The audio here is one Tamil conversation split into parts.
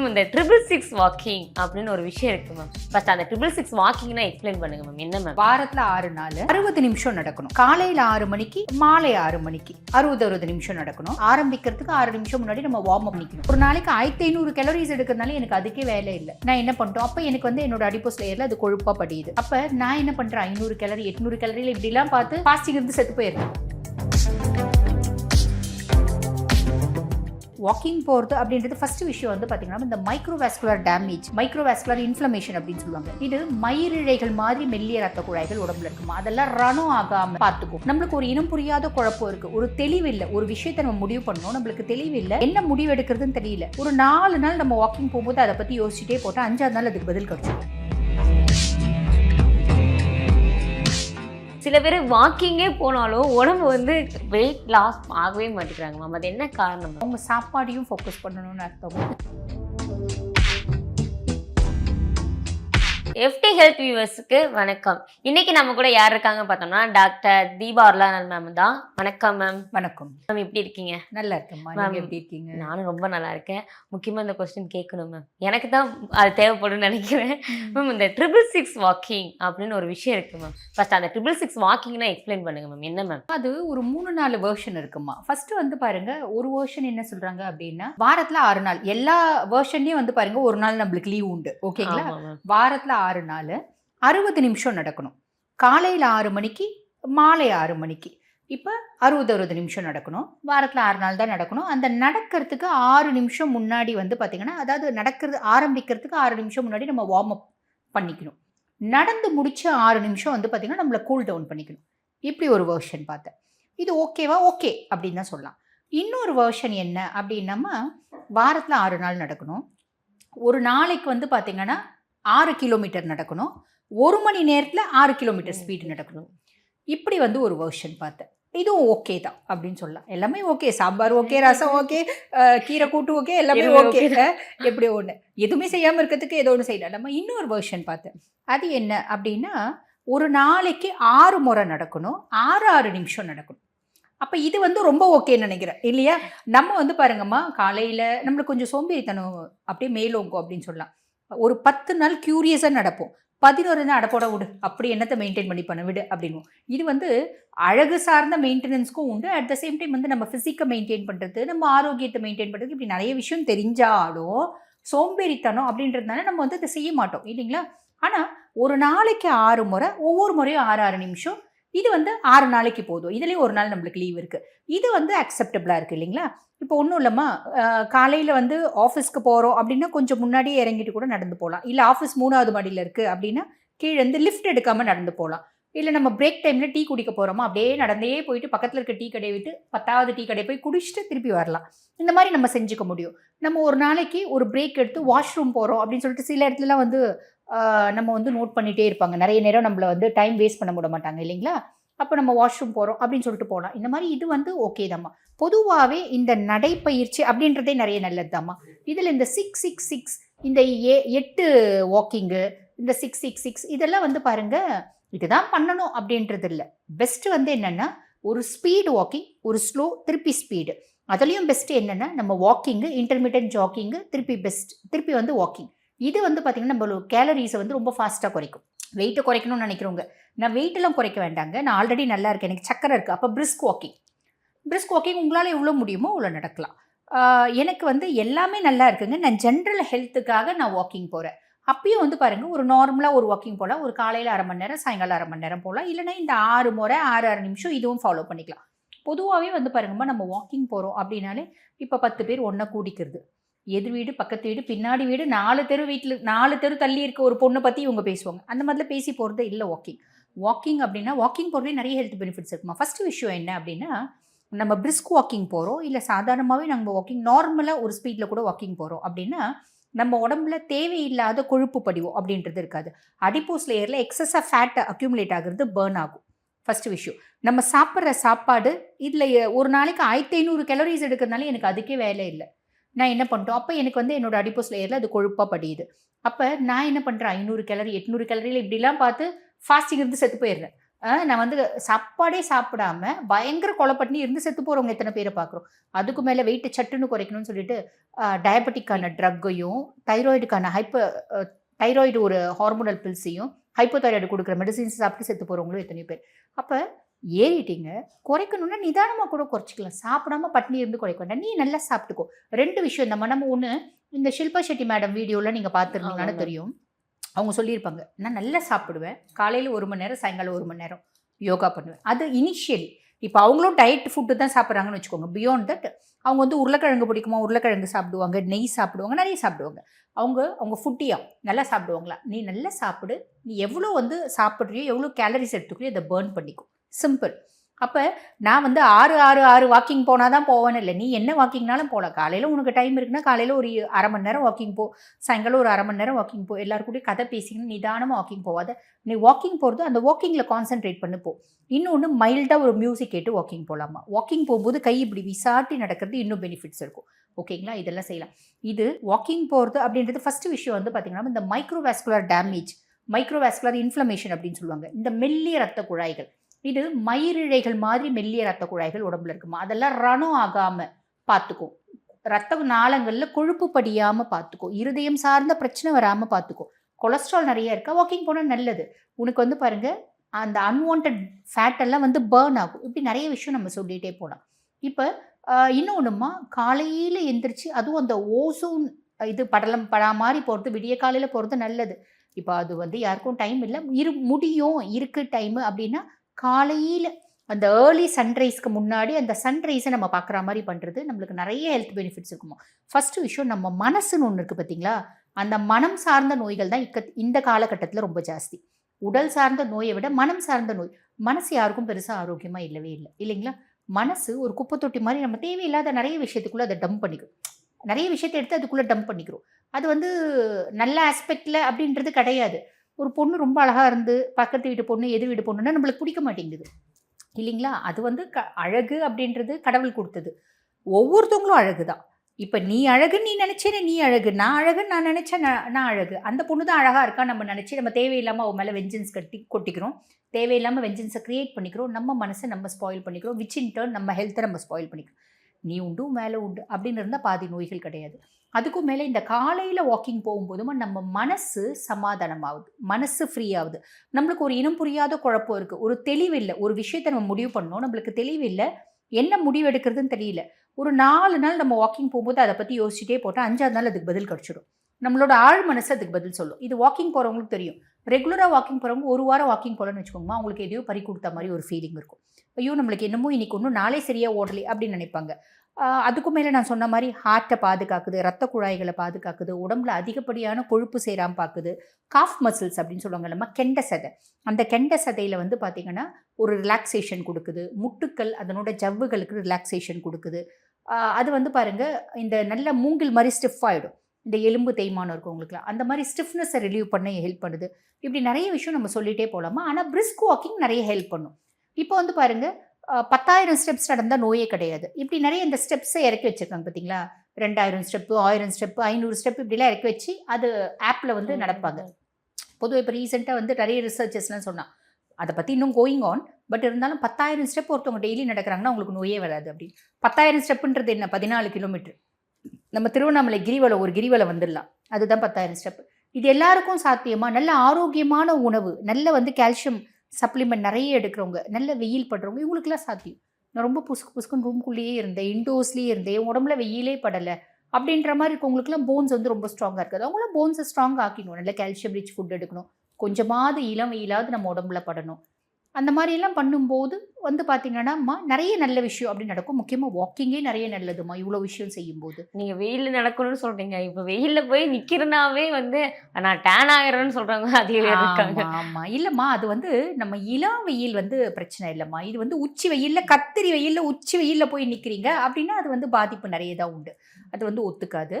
மேம் இந்த ட்ரிபிள் சிக்ஸ் வாக்கிங் அப்படின்னு ஒரு விஷயம் இருக்கு மேம் ஃபர்ஸ்ட் அந்த ட்ரிபிள் சிக்ஸ் வாக்கிங்னா எக்ஸ்பிளைன் பண்ணுங்க மேம் என்ன மேம் வாரத்துல ஆறு நாள் அறுபது நிமிஷம் நடக்கணும். காலையில ஆறு மணிக்கு மாலை ஆறு மணிக்கு. அறுபது அறுபது நிமிஷம் நடக்கணும். ஆரம்பிக்கிறதுக்கு ஆறு நிமிஷம் முன்னாடி நம்ம வார்ம் அப் பண்ணிக்கணும் ஒரு நாளைக்கு ஆயிரத்தி ஐநூறு கலோரிஸ் எடுக்கிறதுனால எனக்கு அதுக்கே வேலை இல்லை. நான் என்ன பண்ணிட்டோம்? அப்ப எனக்கு வந்து என்னோட அடிப்போஸ் லேயர்ல அது கொழுப்பா படியுது. அப்ப நான் என்ன பண்றேன்? ஐநூறு கலரி எட்நூறு கலரியில இப்படி எல்லாம் பார்த்து பாஸ்டிங் இருந்து செத்து போயிருக்கேன் வாக்கிங் போகிறது அப்படின்றது ஃபர்ஸ்ட் விஷயம் வந்து பார்த்தீங்கன்னா இந்த மைக்ரோவாஸ்குலர் டேமேஜ் மைக்ரோவாஸ்குலர் இன்ஃப்ளமேஷன் அப்படின்னு சொல்லுவாங்க. இது மயிரிழைகள் மாதிரி மெல்லிய ரத்த குழாய்கள் உடம்புல இருக்குமா? அதெல்லாம் ரணம் ஆகாம பார்த்துக்கும். நம்மளுக்கு ஒரு இனம் புரியாத குழப்பம் இருக்கு. ஒரு தெளிவு இல்லை ஒரு விஷயத்தை நம்ம முடிவு பண்ணணும். நம்மளுக்கு தெளிவு இல்லை என்ன முடிவு எடுக்கிறதுன்னு தெரியல. ஒரு நாலு நாள் நம்ம வாக்கிங் போகும்போது அதை பற்றி யோசிச்சுட்டே போட்டால் அஞ்சாவது நாள் அதுக்கு பதில் கிடைச்சிடும் சில பேர் வாக்கிங்கே போனாலும் உடம்பு வந்து வெயிட் லாஸ் ஆகவே மாட்டேங்கிறாங்க மேம் அது என்ன காரணம்? நம்ம அவங்க சாப்பாடையும் ஃபோக்கஸ் பண்ணணும்னு அர்த்தம். எஃப்டி ஹெல்த் வியூவர்ஸுக்கு வணக்கம். இன்னைக்கு நம்ம கூட யார் இருக்காங்க பார்த்தோம்னா டாக்டர் தீபா அருளானல் மேம் தான். வணக்கம் மேம் வணக்கம். மேம் எப்படி இருக்கீங்க? நல்லா Ma'am. நீங்க எப்படி இருக்கீங்க? நானும் ரொம்ப நல்லா இருக்கேன். முக்கியமாக இந்த கொஸ்டின் கேட்கணும் மேம் எனக்கு தான் அது தேவைப்படும்னு நினைக்கிறேன். மேம் இந்த ட்ரிபிள் சிக்ஸ் வாக்கிங் அப்படின்னு ஒரு விஷயம் இருக்கு மேம் ஃபர்ஸ்ட் அந்த ட்ரிபிள் சிக்ஸ் வாக்கிங்னா எக்ஸ்பிளைன் பண்ணுங்க மேம் என்ன மேம் அது ஒரு மூணு நாலு வேர்ஷன் இருக்குமா ஃபர்ஸ்ட் வந்து பாருங்க ஒரு வேர்ஷன் என்ன சொல்றாங்க அப்படின்னா வாரத்துல ஆறு நாள். எல்லா வேர்ஷன்லயும் வந்து பாருங்க ஒரு நாள் நம்மளுக்கு லீவ் உண்டு. ஓகேங்களா மேம் வாரத்துல ஆறு நாள் அறுபது நிமிஷம் நடக்கணும். காலையில் ஆறு மணிக்கு மாலை ஆறு மணிக்கு. இப்போ அறுபது அறுபது நிமிஷம் நடக்கணும். வாரத்தில் ஆறு நாள் தான் நடக்கணும். அந்த நடக்கிறதுக்கு ஆறு நிமிஷம் முன்னாடி வந்து பார்த்திங்கன்னா அதாவது நடக்கிறது ஆரம்பிக்கிறதுக்கு ஆறு நிமிஷம் முன்னாடி நம்ம வார்ம் அப் பண்ணிக்கணும். நடந்து முடிச்ச ஆறு நிமிஷம் வந்து பார்த்தீங்கன்னா நம்மளை கூல் டவுன் பண்ணிக்கணும். இப்படி ஒரு வேர்ஷன் பார்த்தேன். இது ஓகேவா ஓகே அப்படின்னு தான் சொல்லலாம். இன்னொரு வேர்ஷன் என்ன அப்படின்னம்மா வாரத்தில் ஆறு நாள் நடக்கணும். ஒரு நாளைக்கு வந்து பார்த்திங்கன்னா ஆறு கிலோமீட்டர் நடக்கணும். ஒரு மணி நேரத்தில் ஆறு கிலோமீட்டர் ஸ்பீடு நடக்கணும். இப்படி வந்து ஒரு வேர்ஷன் பார்த்தேன் இதுவும் ஓகே தான் அப்படின்னு சொல்லலாம். எல்லாமே okay sambar okay rasam okay கீரை கூட்டு ஓகே எல்லாமே ஓகே எப்படி ஒன்று எதுவுமே செய்யாமல் இருக்கிறதுக்கு ஏதோ ஒன்று செய்யலாம். நம்ம இன்னொரு வேர்ஷன் பார்த்தேன் அது என்ன அப்படின்னா ஒரு நாளைக்கு ஆறு முறை நடக்கணும். ஆறு ஆறு நிமிஷம் நடக்கணும். அப்போ இது வந்து ரொம்ப ஓகேன்னு நினைக்கிறேன். இல்லையா? நம்ம வந்து பாருங்கம்மா காலையில் நம்மளுக்கு கொஞ்சம் சோம்பேறித்தனம் அப்படியே மேலோங்கும் அப்படின்னு சொல்லலாம். ஒரு பத்து நாள் க்யூரியஸாக நடப்போம். பதினோரு நாள் அடப்போட விடு. அப்படி என்னத்தை மெயின்டைன் பண்ணி பண்ண? விடு அப்படின்னும் இது வந்து அழகு சார்ந்த மெயின்டெனன்ஸ்க்கும் உண்டு. அட் த சேம் டைம் வந்து நம்ம ஃபிசிக்கை மெயின்டைன் பண்ணுறது நம்ம ஆரோக்கியத்தை மெயின்டைன் பண்ணுறது இப்படி நிறைய விஷயம் தெரிஞ்சாலும் சோம்பேறித்தனம் அப்படின்றதுனால நம்ம வந்து அதை செய்ய மாட்டோம் இல்லைங்களா? ஆனால் ஒரு நாளைக்கு ஆறு முறை ஒவ்வொரு முறையும் ஆறு ஆறு நிமிஷம் இது வந்து ஆறு நாளைக்கு போதும். இதுலேயும் ஒரு நாள் நம்மளுக்கு லீவ் இருக்குது இது வந்து அக்செப்டபிளாக இருக்குது இல்லைங்களா? இப்போ ஒன்றும் இல்லைம்மா காலையில் வந்து ஆஃபீஸ்க்கு போகிறோம் அப்படின்னா கொஞ்சம் முன்னாடியே இறங்கிட்டு கூட நடந்து போகலாம் இல்லை ஆஃபீஸ் மூணாவது மாடியில் இருக்குது அப்படின்னா கீழே இருந்து லிஃப்ட் எடுக்காமல் நடந்து போகலாம் இல்லை நம்ம பிரேக் டைமில் டீ குடிக்க போகிறோமா அப்படியே நடந்தே போயிட்டு பக்கத்தில் இருக்க டீ கடையை விட்டு பத்தாவது டீ கடையை போய் குடிச்சிட்டு திருப்பி வரலாம். இந்த மாதிரி நம்ம செஞ்சுக்க முடியும். நம்ம ஒரு நாளைக்கு ஒரு பிரேக் எடுத்து வாஷ்ரூம் போகிறோம் அப்படின்னு சொல்லிட்டு சில இடத்துலலாம் வந்து நம்ம வந்து நோட் பண்ணிகிட்டே இருப்பாங்க. நிறைய நேரம் நம்மளை வந்து டைம் வேஸ்ட் பண்ண விட மாட்டாங்க இல்லைங்களா? அப்போ நம்ம வாஷ்ரூம் போகிறோம் அப்படின்னு சொல்லிட்டு போகலாம் இந்த மாதிரி இது வந்து ஓகே தாம்மா. பொதுவாகவே இந்த நடைப்பயிற்சி அப்படின்றதே நிறைய நல்லது தாம்மா இதில் இந்த சிக்ஸ் சிக்ஸ் சிக்ஸ் இந்த ஏ எட்டு வாக்கிங்கு இந்த சிக்ஸ் சிக்ஸ் சிக்ஸ் இதெல்லாம் வந்து பாருங்கள் இதுதான் பண்ணணும் அப்படின்றது இல்லை. பெஸ்ட்டு வந்து என்னென்னா ஒரு ஸ்பீடு வாக்கிங் ஒரு ஸ்லோ திருப்பி ஸ்பீடு அதுலேயும் பெஸ்ட்டு என்னென்னா நம்ம வாக்கிங்கு இன்டர்மீடியட் ஜாக்கிங்கு திருப்பி பெஸ்ட் திருப்பி வந்து வாக்கிங் இது வந்து பார்த்திங்கன்னா நம்ம கேலரிஸை வந்து ரொம்ப ஃபாஸ்ட்டாக குறைக்கும். வெயிட்டை குறைக்கணும்னு நினைக்கிறவங்க நான் வெயிட்டெல்லாம் குறைக்க வேண்டாங்க. நான் ஆல்ரெடி நல்லா இருக்கேன். எனக்கு சக்கரை இருக்குது அப்போ பிரிஸ்க் வாக்கிங் பிரிஸ்க் வாக்கிங் உங்களால் எவ்வளோ முடியுமோ அவ்வளோ நடக்கலாம். எனக்கு வந்து எல்லாமே நல்லா இருக்குங்க. நான் ஜென்ரல் ஹெல்த்துக்காக நான் வாக்கிங் போகிறேன் அப்பயும் வந்து பாருங்க ஒரு நார்மலாக ஒரு வாக்கிங் போகலாம் ஒரு காலையில் அரை மணி நேரம் சாயங்காலம் அரை மணி நேரம் போகலாம். இல்லைன்னா இந்த ஆறு முறை ஆறு ஆறு நிமிஷம் இதுவும் ஃபாலோ பண்ணிக்கலாம். பொதுவாகவே வந்து பாருங்கம்மா நம்ம வாக்கிங் போகிறோம் அப்படின்னாலே இப்போ பத்து பேர் ஒன்றை கூடிக்கிறது. எதிர் வீடு பக்கத்து வீடு பின்னாடி வீடு நாலு தெரு வீட்டில் நாலு தெரு தள்ளி இருக்க ஒரு பொண்ணை பற்றி இவங்க பேசுவாங்க. அந்த மாதிரிலாம் பேசி போகிறது இல்லை வாக்கிங் வாக்கிங் அப்படின்னா வாக்கிங் போகிறதே நிறைய ஹெல்த் பெனிஃபிட்ஸ் இருக்குமா? ஃபஸ்ட்டு விஷயம் என்ன அப்படின்னா நம்ம பிரிஸ்க் வாக்கிங் போகிறோம் இல்லை சாதாரணமாகவே நம்ம வாக்கிங் நார்மலாக ஒரு ஸ்பீடில் கூட வாக்கிங் போகிறோம் அப்படின்னா நம்ம உடம்புல தேவையில்லாத கொழுப்பு படிவோம் அப்படின்றது இருக்காது. அடிப்போஸ் லேயரில் எக்ஸஸாக ஃபேட்டை அக்யூமுலேட் ஆகிறது பேர்ன் ஆகும். ஃபஸ்ட்டு விஷயம். நம்ம சாப்பிட்ற சாப்பாடு இதில் ஒரு நாளைக்கு ஆயிரத்தி ஐநூறு கலோரிஸ் எடுக்கிறதுனால எனக்கு அதுக்கே வேலை இல்லை. நான் என்ன பண்ணிட்டோம்? அப்போ எனக்கு வந்து என்னோடய அடிப்போஸ் லேயரில் அது கொழுப்பாக படியுது. அப்போ நான் என்ன பண்ணுறேன் ஐநூறு கலரி எட்நூறு கலரியில் இப்படிலாம் பார்த்து ஃபாஸ்டிங் இருந்து செத்து போயிடுறேன். நான் வந்து சாப்பாடே சாப்பிடாம பயங்கர குழப்பட்டினி இருந்து செத்து போகிறவங்க எத்தனை பேரை பார்க்குறோம்? அதுக்கு மேலே வெயிட்டு சட்டுன்னு குறைக்கணும்னு சொல்லிட்டு டயபெட்டிக்கான ட்ரக்கையும் தைராய்டுக்கான ஹைப்போ தைராய்டு ஒரு ஹார்மோனல் பில்ஸையும் ஹைப்போதைராய்டு கொடுக்குற மெடிசின்ஸ் சாப்பிட்டு செத்து போகிறவங்களும் எத்தனை பேர். அப்போ ஏறிட்டீங்க. குறைக்கணும்னா நிதானமாக கூட குறைச்சிக்கலாம். சாப்பிடாம பட்னி இருந்து குறைக்க வேண்டாம். நீ நல்லா சாப்பிட்டுக்கோ. ரெண்டு விஷயம் இந்த நம்ம ஒன்று இந்த ஷில்பா ஷெட்டி மேடம் வீடியோவில் நீங்கள் பார்த்துருந்தீங்கன்னு. தெரியும். அவங்க சொல்லியிருப்பாங்க நான் நல்லா சாப்பிடுவேன். காலையில் ஒரு மணி நேரம் சாயங்காலம் ஒரு மணி நேரம் யோகா பண்ணுவேன். அது இனிஷியலி இப்போ அவங்களும் டயட் ஃபுட்டு தான் சாப்பிட்றாங்கன்னு வச்சுக்கோங்க. பியாண்ட் தட் அவங்க வந்து உருளைக்கிழங்கு பிடிக்குமா? உருளைக்கிழங்கு சாப்பிடுவாங்க. நெய் சாப்பிடுவாங்க. நிறைய சாப்பிடுவாங்க. அவங்க அவங்க ஃபுட்டியா நல்லா சாப்பிடுவாங்களா? நீ நல்லா சாப்பிடு. நீ எவ்வளோ வந்து சாப்பிட்றியோ எவ்வளோ கேலரிஸ் எடுத்துக்கிறியோ அதை பேர்ன் பண்ணிக்கோ. சிம்பிள் அப்போ நான் வந்து ஆறு ஆறு ஆறு வாக்கிங் போனால் தான் போவேன்னு இல்லை. நீ என்ன வாக்கிங்னாலும் போகலாம் காலையில் உனக்கு டைம் இருக்குன்னா காலையில் ஒரு அரை மணி நேரம் வாக்கிங் போ. சாயங்காலம் ஒரு அரை மணி நேரம் வாக்கிங் போ. எல்லாருக்கூடயும் கதை பேசிக்கணும் நிதானமாக வாக்கிங் போவாத நீ வாக்கிங் போகிறது அந்த வாக்கிங்கில் கான்சென்ட்ரேட் பண்ணி போ. இன்னொன்று மைல்டாக ஒரு மியூசிக் கேட்டு வாக்கிங் போகலாமா வாக்கிங் போகும்போது கை இப்படி விசாட்டி நடக்கிறது இன்னும் பெனிஃபிட்ஸ் இருக்கும். ஓகேங்களா இதெல்லாம் செய்யலாம். இது வாக்கிங் போகிறது அப்படின்றது ஃபஸ்ட்டு விஷயம் வந்து பார்த்திங்கன்னா இந்த மைக்ரோவாஸ்குலர் டேமேஜ் மைக்ரோவாஸ்குலர் இன்ஃப்ளமேஷன் அப்படின்னு சொல்லுவாங்க. இந்த மெல்லிய ரத்த குழாய்கள். இது மயிரிழைகள் மாதிரி மெல்லிய ரத்த குழாய்கள் உடம்புல இருக்குமா? அதெல்லாம் ரணம் ஆகாமல் பார்த்துக்கும் ரத்த நாளங்களில் கொழுப்பு படியாமல் பார்த்துக்கும் இருதயம் சார்ந்த பிரச்சனை வராமல் பார்த்துக்கும் கொலஸ்ட்ரால் நிறைய இருக்கா? வாக்கிங் போனால் நல்லது. உனக்கு வந்து பாருங்க அந்த அன்வான்ட் ஃபேட் எல்லாம் வந்து பேர்ன் ஆகும். இப்படி நிறைய விஷயம் நம்ம சொல்லிகிட்டே போகலாம் இப்போ இன்னொன்றுமா காலையில் எந்திரிச்சு அதுவும் அந்த ஓசோன் இது படலம் படா மாதிரி போகிறது விடிய காலையில் போகிறது நல்லது. இப்போ அது வந்து யாருக்கும் டைம் இல்லை. இரு முடியும். இருக்குது டைமு அப்படின்னா காலையில் அந்த ஏர்லி சன்ரைஸ்க்கு முன்னாடி அந்த சன்ரைஸை நம்ம பார்க்குற மாதிரி பண்ணுறது நம்மளுக்கு நிறைய ஹெல்த் பெனிஃபிட்ஸ் இருக்குமா? ஃபஸ்ட்டு விஷயம் நம்ம மனசுன்னு ஒன்று இருக்குது பார்த்தீங்களா அந்த மனம் சார்ந்த நோய்கள் தான் இக்க இந்த காலகட்டத்தில் ரொம்ப ஜாஸ்தி. உடல் சார்ந்த நோயை விட மனம் சார்ந்த நோய். மனசு யாருக்கும் பெருசாக ஆரோக்கியமாக இல்லவே இல்லை. இல்லைங்களா? மனசு ஒரு குப்பை தொட்டி மாதிரி நம்ம தேவையில்லாத நிறைய விஷயத்துக்குள்ளே அதை டம்ப் பண்ணிக்கிறோம் நிறைய விஷயத்தை எடுத்து அதுக்குள்ளே டம்ப் பண்ணிக்கிறோம். அது வந்து நல்ல ஆஸ்பெக்டில் அப்படின்றது கிடையாது. ஒரு பொண்ணு ரொம்ப அழகாக இருந்து பக்கத்து வீட்டு பொண்ணு எது வீடு பொண்ணுன்னா நம்மளுக்கு பிடிக்க மாட்டேங்குது. இல்லைங்களா? அது வந்து க அழகு அப்படின்றது கடவுள் கொடுத்தது. ஒவ்வொருத்தவங்களும் அழகு தான். இப்போ நீ அழகுன்னு நீ நினச்சேனே நீ அழகு. நான் அழகுன்னு நான் நினச்சேன் நான் நான் அழகு. அந்த பொண்ணு தான் அழகாக இருக்கா நம்ம நினச்சி நம்ம தேவையில்லாமல் அவன் மேலே வெஞ்சன்ஸ் கட்டி கொட்டிக்கிறோம். தேவையில்லாமல் வெஞ்சன்ஸை க்ரியேட் பண்ணிக்கிறோம். நம்ம மனசை நம்ம ஸ்பாயில் பண்ணிக்கிறோம். விச் இன் டர்ன் நம்ம ஹெல்த்தை நம்ம ஸ்பாயில் பண்ணிக்கிறோம். நீ உண்டு மேலே உண்டு அப்படின்னு இருந்தால் பாதி நோய்கள் கிடையாது. அதுக்கும் மேலே இந்த காலையில் வாக்கிங் போகும்போதுமா நம்ம மனசு சமாதானமாகுது. மனசு ஃப்ரீ ஆகுது. நம்மளுக்கு ஒரு இனம் புரியாத குழப்பம் இருக்குது ஒரு தெளிவில்லை. ஒரு விஷயத்தை நம்ம முடிவு பண்ணோம். நம்மளுக்கு தெளிவில்லை. என்ன முடிவு எடுக்கிறதுன்னு தெரியல ஒரு நாலு நாள் நம்ம வாக்கிங் போகும்போது அதை பற்றி யோசிச்சுட்டே போட்டால் அஞ்சாவது நாள் அதுக்கு பதில் கிடச்சிடும். நம்மளோட ஆழ் மனசு அதுக்கு பதில் சொல்லும். இது வாக்கிங் போகிறவங்களுக்கு தெரியும். ரெகுலராக வாக்கிங் போகிறவங்க ஒரு வாரம் வாக்கிங் போகலன்னு வச்சுக்கோங்கம்மா அவங்களுக்கு எதையோ பறி கொடுத்த மாதிரி ஒரு ஃபீலிங் இருக்கும். ஐயோ நம்மளுக்கு என்னமோ இன்னைக்கு ஒன்றும் நாளே சரியாக ஓடலை அப்படின்னு நினைப்பாங்க. அதுக்கும் மேலே நான் சொன்ன மாதிரி ஹார்ட்டை பாதுகாக்குது ரத்த குழாய்களை பாதுகாக்குது உடம்புல அதிகப்படியான கொழுப்பு சேராமல் பார்க்குது காஃப் மசில்ஸ் அப்படின்னு சொல்லுவாங்க நம்ம கெண்ட சதை. அந்த கெண்ட சதையில் வந்து பார்த்திங்கன்னா ஒரு ரிலாக்ஸேஷன் கொடுக்குது முட்டுக்கள் அதனோட ஜவ்வுகளுக்கு ரிலாக்ஸேஷன் கொடுக்குது. அது வந்து பாருங்க இந்த நல்ல மூங்கில் மாதிரி ஸ்டிஃப் ஆகிடும் இந்த எலும்பு தேய்மானம் இருக்கவங்களுக்குலாம் அந்த மாதிரி ஸ்டிஃப்னஸை ரிலீவ் பண்ண ஹெல்ப் பண்ணுது. இப்படி நிறைய விஷயம் நம்ம சொல்லிகிட்டே போகலாமா ஆனால் பிரிஸ்க் வாக்கிங் நிறைய ஹெல்ப் பண்ணும். இப்போ வந்து பாருங்க ஆஹ் பத்தாயிரம் ஸ்டெப்ஸ் நடந்தால் நோயே கிடையாது. இப்படி நிறைய இந்த ஸ்டெப்ஸை இறக்கி வச்சிருக்காங்க பார்த்தீங்களா? ரெண்டாயிரம் ஸ்டெப்பு ஆயிரம் ஸ்டெப்பு ஐநூறு ஸ்டெப் இப்படிலாம் இறக்கி வச்சு அது ஆப்பில் வந்து நடப்பாங்க. பொதுவாக இப்போ ரீசெண்டாக வந்து நிறைய ரிசர்ச்சஸ்லாம் சொன்னான் அதை பற்றி இன்னும் கோயிங் ஆன் பட் இருந்தாலும் பத்தாயிரம் ஸ்டெப் ஒருத்தவங்க டெய்லி நடக்கிறாங்கன்னா அவங்களுக்கு நோயே வராது அப்படின்னு. பத்தாயிரம் ஸ்டெப்புன்றது என்ன? பதினாலு கிலோமீட்டர் நம்ம திருவண்ணாமலை கிரிவலம் ஒரு கிரிவலம் வந்துடலாம். அதுதான் பத்தாயிரம் ஸ்டெப் இது எல்லாருக்கும் சாத்தியமா? நல்ல ஆரோக்கியமான உணவு நல்ல வந்து கால்சியம் சப்ளிமெண்ட் நிறைய எடுக்கிறவங்க நல்ல வெயில் படுறவங்க இவங்களுக்குலாம் சாத்தியம். நான் ரொம்ப புசுக்கு புசுக்குன்னு ரூம்குள்ளேயே இருந்தேன் இன்டோர்ஸ்லேயே இருந்தேன் உடம்புல வெயிலே படலை அப்படின்ற மாதிரி இருக்கவங்களுக்குலாம் போன்ஸ் வந்து ரொம்ப ஸ்ட்ராங்காக இருக்குது. அவங்களாம் போன்ஸை ஸ்ட்ராங் ஆக்கிக்கணும். நல்ல கால்சியம் ரிச் ஃபுட் எடுக்கணும். கொஞ்சமாவது இளம் வெயிலாவது நம்ம உடம்புல படணும். அந்த மாதிரியெல்லாம் பண்ணும்போது வந்து பார்த்தீங்கன்னாம்மா நிறைய நல்ல விஷயம் அப்படி நடக்கும். முக்கியமாக வாக்கிங்கே நிறைய நல்லதுமா இவ்வளோ விஷயம் செய்யும்போது. நீங்க வெயில்ல நடக்கணும்னு சொல்றீங்க. இப்ப வெயில்ல போய் நிக்கிறனாவே வந்து நான் டேன் ஆகிறேன்னு சொல்றவங்க அதிக பேர் இருக்காங்க. ஆமா ஆமா. இல்லம்மா அது வந்து நம்ம இளம் வெயில் வந்து பிரச்சனை இல்லைம்மா. இது வந்து உச்சி வெயில்ல கத்திரி வெயில்ல உச்சி வெயில்ல போய் நிக்கிறீங்க அப்படின்னா அது வந்து பாதிப்பு நிறைய தான் உண்டு. அது வந்து ஒத்துக்காது.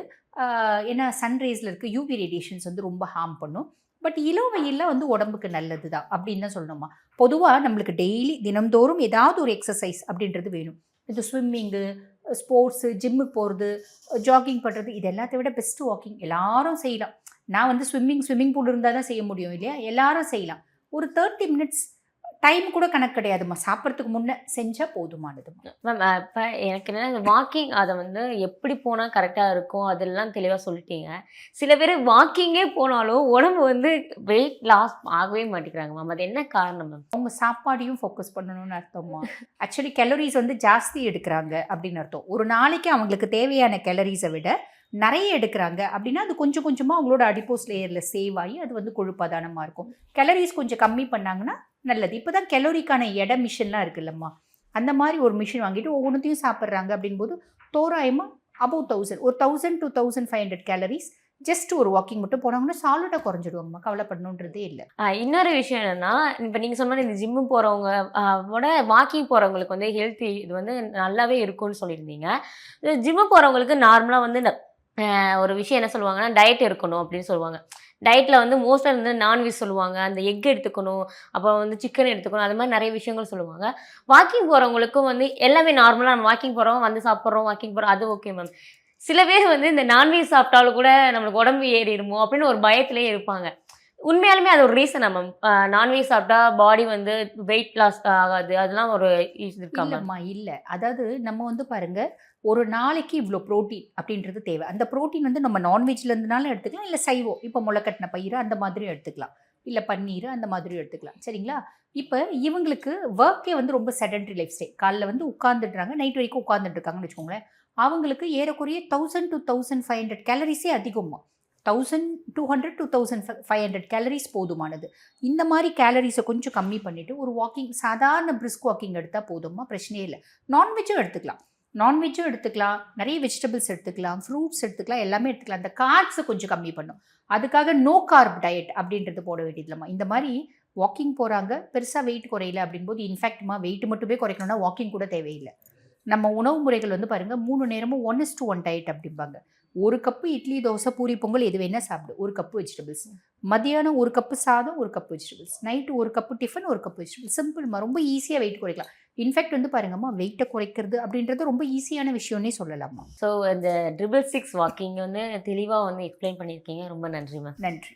ஏன்னா சன்ரைஸ்ல இருக்க யூவி ரேடியேஷன்ஸ் வந்து ரொம்ப ஹார்ம் பண்ணும். பட் இளம் வெயில்ல வந்து உடம்புக்கு நல்லது தான் அப்படின்னு தான் சொல்லணுமா? பொதுவாக நம்மளுக்கு டெய்லி தினம்தோறும் ஏதாவது ஒரு எக்ஸசைஸ் அப்படின்றது வேணும். இது ஸ்விம்மிங்கு ஸ்போர்ட்ஸு ஜிம்முக்கு போகிறது ஜாகிங் பண்ணுறது இது எல்லாத்த விட பெஸ்ட்டு வாக்கிங் எல்லாரும் செய்யலாம். நான் வந்து ஸ்விம்மிங் ஸ்விம்மிங் பூல் இருந்தால் தான் செய்ய முடியும் இல்லையா? எல்லாரும் செய்யலாம். ஒரு தேர்ட்டி மினிட்ஸ் டைம் கூட கணக்கு கிடையாதும்மா. சாப்பிட்றதுக்கு முன்னே செஞ்சால் போதுமானதுமா மேம் இப்போ எனக்கு என்ன வாக்கிங் அதை வந்து எப்படி போனால் கரெக்டாக இருக்கும் அதெல்லாம் தெளிவாக சொல்லிட்டீங்க. சில பேர் வாக்கிங்கே போனாலும் உடம்பு வந்து வெயிட் லாஸ் ஆகவே மாட்டேங்கிறாங்க மேம் அது என்ன காரணம் மேம் அவங்க சாப்பாடையும் ஃபோக்கஸ் பண்ணணும்னு அர்த்தமா ஆக்சுவலி கேலரிஸ் வந்து ஜாஸ்தி எடுக்கிறாங்க அப்படின்னு அர்த்தம். ஒரு நாளைக்கு அவங்களுக்கு தேவையான கேலரிஸை விட நிறைய எடுக்கிறாங்க அப்படின்னா அது கொஞ்சம் கொஞ்சமாக அவங்களோட அடிப்போஸ் லேயரில் சேவ் ஆகி அது வந்து கொழுப்பாதானமாக இருக்கும். கேலரிஸ் கொஞ்சம் கம்மி பண்ணாங்கன்னா நல்லது. இப்போ தான் கெலோரிக்கான எடை மிஷின்லாம் இருக்குல்லம்மா. அந்த மாதிரி ஒரு மிஷின் வாங்கிட்டு ஒவ்வொன்றத்தையும் சாப்பிட்றாங்க அப்படின்போது தோராயமாக அபவ் தௌசண்ட் ஒரு thousand two thousand five hundred calories just ஒரு வாக்கிங் மட்டும் போனாங்கன்னா சாலிடாக குறைஞ்சிடுவாங்கம்மா. கவலைப்படணுன்றதே இல்லை. இன்னொரு விஷயம் என்னன்னா இப்போ நீங்கள் சொன்ன இந்த ஜிம்மு போகிறவங்க விட வாக்கிங் போகிறவங்களுக்கு வந்து ஹெல்த்தி இது வந்து நல்லாவே இருக்கும்னு சொல்லியிருந்தீங்க. ஜிம்மு போகிறவங்களுக்கு நார்மலாக வந்து இந்த ஒரு விஷயம் என்ன சொல்லுவாங்கன்னா டயட் இருக்கணும் அப்படின்னு சொல்லுவாங்க. டயட்டில் வந்து மோஸ்ட்டாக வந்து நான்வெஜ் சொல்லுவாங்க. அந்த எக் எடுத்துக்கணும் அப்புறம் வந்து சிக்கன் எடுத்துக்கணும் அது மாதிரி நிறைய விஷயங்கள் சொல்லுவாங்க. வாக்கிங் போகிறவங்களுக்கும் வந்து எல்லாமே நார்மலாக நம்ம வாக்கிங் போகிறோம் வந்து சாப்பிட்றோம் வாக்கிங் போகிறோம் அது ஓகே மேம் சில பேர் வந்து இந்த நான்வெஜ் சாப்பிட்டாலும் கூட நம்மளுக்கு உடம்பு ஏறிடுமோ அப்படின்னு ஒரு பயத்திலே இருப்பாங்க. உண்மையாலுமே அது ஒரு ரீசனா மேம் நான்வெஜ் சாப்பிட்டா பாடி வந்து வெயிட் லாஸ் ஆகாது. அதெல்லாம் ஒரு இருக்கா மேம் இல்லைம்மா இல்லை. அதாவது நம்ம வந்து பாருங்க ஒரு நாளைக்கு இவ்வளோ புரோட்டீன் அப்படின்றது தேவை. அந்த புரோட்டீன் வந்து நம்ம நான்வெஜ்ல இருந்தனாலும் எடுத்துக்கலாம். இல்லை சைவம். இப்போ முளைக்கட்டின பயிர் அந்த மாதிரியும் எடுத்துக்கலாம். இல்லை பன்னீர் அந்த மாதிரியும் எடுத்துக்கலாம். சரிங்களா? இப்போ இவங்களுக்கு ஒர்க்கே வந்து ரொம்ப செடன்ட்ரி லைஃப் ஸ்டைல் காலைல வந்து உட்காந்துடுறாங்க நைட் வரைக்கும் உட்காந்துட்டு இருக்காங்கன்னு வச்சுக்கோங்களேன். அவங்களுக்கு ஏறக்குறைய thousand to thousand five hundred கேலரிஸே அதிகமாக thousand two hundred to thousand five hundred calories போதுமானது. இந்த மாதிரி கேலரிஸை கொஞ்சம் கம்மி பண்ணிவிட்டு ஒரு வாக்கிங் சாதாரண பிரிஸ்க் வாக்கிங் எடுத்தால் போதுமா? பிரச்சனையே இல்லை. நான்வெஜ்ஜும் எடுத்துக்கலாம். நான்வெஜ்ஜும் எடுத்துக்கலாம். நிறைய வெஜிடபிள்ஸ் எடுத்துக்கலாம். ஃப்ரூட்ஸ் எடுத்துக்கலாம். எல்லாமே எடுத்துக்கலாம். அந்த கார்ப்ஸை கொஞ்சம் கம்மி பண்ணும். அதுக்காக நோ கார்ப் டயட் அப்படின்றது போட வேண்டியதில்லம்மா. இந்த மாதிரி வாக்கிங் போகிறாங்க பெருசாக வெயிட் குறையில அப்படின்போது இன்ஃபேக்ட்மா வெயிட் மட்டுமே குறைக்கணும்னா வாக்கிங் கூட தேவையில்லை. நம்ம உணவு முறைகள் வந்து பாருங்கள் மூணு நேரமும் one is to one diet அப்படிம்பாங்க. ஒரு கப்பு இட்லி தோசை பூரி பொங்கல் எது வேணால் சாப்பிடு. ஒரு கப்பு வெஜிடபிள்ஸ் மதியானம் ஒரு கப்பு சாதம் ஒரு கப்பு வெஜிடபிள்ஸ் நைட்டு ஒரு கப்பு டிஃபன் ஒரு கப்பு வெஜிடபிள்ஸ் சிம்பிள்மா ரொம்ப ஈஸியாக வெயிட் குறைக்கலாம். இன்ஃபேக்ட் வந்து பாருங்கம்மா வெயிட்டை குறைக்கிறது அப்படின்றது ரொம்ப ஈஸியான விஷயம்னே சொல்லலாமா ஸோ இந்த ட்ரிபிள் சிக்ஸ் வாக்கிங் வந்து தெளிவாக வந்து எக்ஸ்பிளைன் பண்ணியிருக்கீங்க. ரொம்ப நன்றி மேம் நன்றி.